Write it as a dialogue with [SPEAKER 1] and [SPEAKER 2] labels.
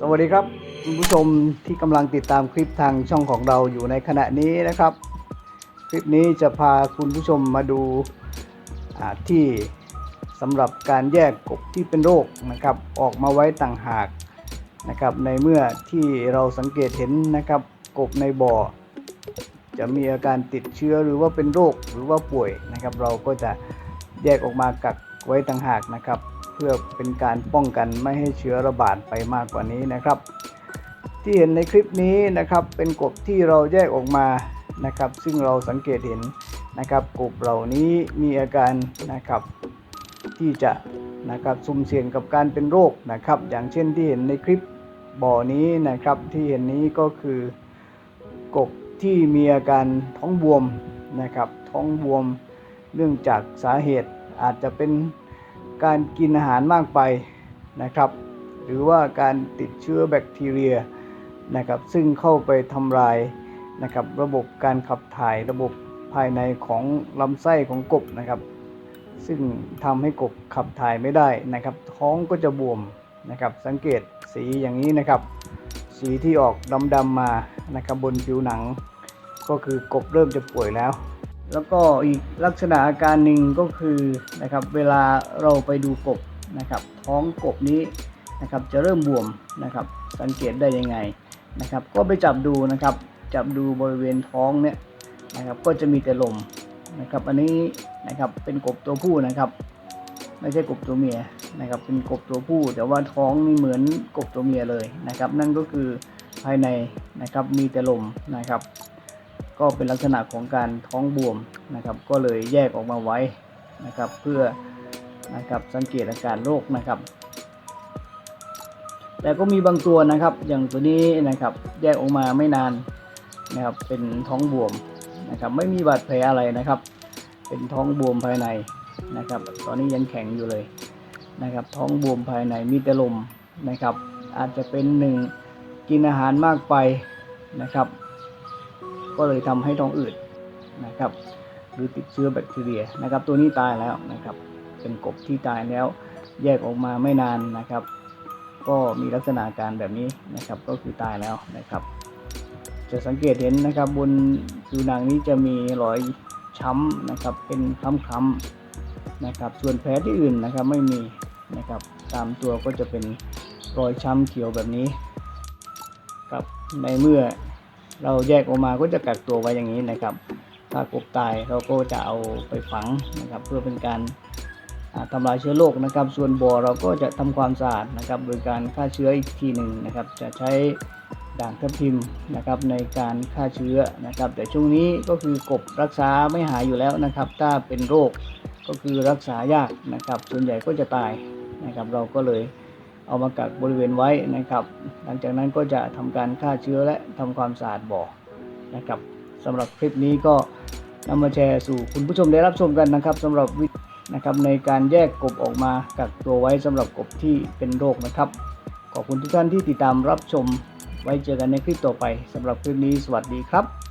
[SPEAKER 1] สวัสดีครับคุณผู้ชมที่กำลังติดตามคลิปทางช่องของเราอยู่ในขณะนี้นะครับ คลิปนี้จะพาคุณผู้ชมมาดูาที่สำหรับการแยกกบที่เป็นโรคนะครับออกมาไว้ต่างหากนะครับในเมื่อที่เราสังเกตเห็นนะครับกบในบ่อ จะมีอาการติดเชื้อหรือว่าเป็นโรคหรือว่าป่วยนะครับ เราก็จะแยกออกมากักไว้ต่างหากนะครับ เพื่อเป็นการป้องกันไม่ให้เชื้อระบาดไปมากกว่านี้นะครับ ที่เห็นในคลิปนี้นะครับเป็นกบที่เราแยกออกมานะครับ ซึ่งเราสังเกตเห็นนะครับกบเหล่านี้มีอาการนะครับที่จะนะครับสุ่มเสี่ยงกับการเป็นโรคนะครับ อย่างเช่นที่เห็นในคลิปบ่อนี้นะครับที่เห็นนี้ก็คือกบที่มีอาการท้องบวมนะครับ ท้องบวมเนื่องจากสาเหตุอาจจะเป็น การกินอาหารมากไปนะครับ หรือว่าการติดเชื้อแบคทีเรียนะครับ ซึ่งเข้าไปทำลายนะครับ ระบบการขับถ่ายระบบภายในของลำไส้ของกบนะครับ ซึ่งทำให้กบขับถ่ายไม่ได้นะครับ ท้องก็จะบวมนะครับ สังเกตสีอย่างนี้นะครับ สีที่ออกดำๆมานะครับบนผิวหนัง ก็คือกบเริ่มจะป่วยแล้ว แล้วก็อีกลักษณะอาการหนึ่งก็คือนะครับเวลาเราไปดูกบนะครับ ท้องกบนี้นะครับจะเริ่มบวมนะครับ สังเกตได้ยังไงนะครับ ก็ไปจับดูนะครับ จับดูบริเวณท้องเนี่ยนะครับก็จะมีแต่ลมนะครับ อันนี้นะครับเป็นกบตัวผู้นะครับ ไม่ใช่กบตัวเมียนะครับ เป็นกบตัวผู้ แต่ว่าท้องนี่เหมือนกบตัวเมียเลยนะครับ นั่นก็คือภายในนะครับมีแต่ลมนะครับ ก็เป็นลักษณะของการท้องบวมนะครับ ก็เลยแยกออกมาไว้นะครับ เพื่อนะครับสังเกตอาการโรคนะครับ แต่ก็มีบางตัวนะครับ อย่างตัวนี้นะครับแยกออกมาไม่นานนะครับ เป็นท้องบวมนะครับ ไม่มีบาดแผลอะไรนะครับ เป็นท้องบวมภายในนะครับ ตอนนี้ยังแข็งอยู่เลยนะครับ ท้องบวมภายในมีแต่ลมนะครับ อาจจะเป็นหนึ่งกินอาหารมากไปนะครับ ก็เลยทำให้ท้องอืดนะครับ หรือติดเชื้อแบคทีเรียนะครับ ตัวนี้ตายแล้วนะครับ เป็นกบที่ตายแล้ว แยกออกมาไม่นานนะครับ ก็มีลักษณะการแบบนี้นะครับ ก็คือตายแล้วนะครับ จะสังเกตเห็นนะครับบนผิวหนังนี้จะมีรอยช้ำนะครับ เป็นคล้ำๆนะครับ ส่วนแผลที่อื่นนะครับไม่มีนะครับ ตามตัวก็จะเป็นรอยช้ำเขียวแบบนี้ครับในเมื่อ เราแยกออกมาก็จะกักตัวไว้อย่างนี้นะครับ ถ้ากบตายเราก็จะเอาไปฝังนะครับ เพื่อเป็นการอ่าทำลายเชื้อโรคนะครับ ส่วนบ่อเราก็จะทำความสะอาดนะครับ โดยการฆ่าเชื้ออีกทีหนึ่งนะครับ จะใช้ด่างทับทิมนะครับในการฆ่าเชื้อนะครับ แต่ช่วงนี้ก็คือกบรักษาไม่หายอยู่แล้วนะครับ ถ้าเป็นโรคก็คือรักษายากนะครับ ส่วนใหญ่ก็จะตายนะครับ เราก็เลย เอามากักบริเวณไว้นะครับ หลังจากนั้นก็จะทำการฆ่าเชื้อและทำความสะอาดบ่อนะครับสำหรับคลิปนี้ก็นำมาแชร์สู่คุณผู้ชมได้รับชมกันนะครับสำหรับวิธนะครับในการแยกกบออกมากักตัวไว้สำหรับกบที่เป็นโรคนะครับ ขอบคุณทุกท่านที่ติดตามรับชม ไว้เจอกันในคลิปต่อไปสำหรับคลิปนี้สวัสดีครับ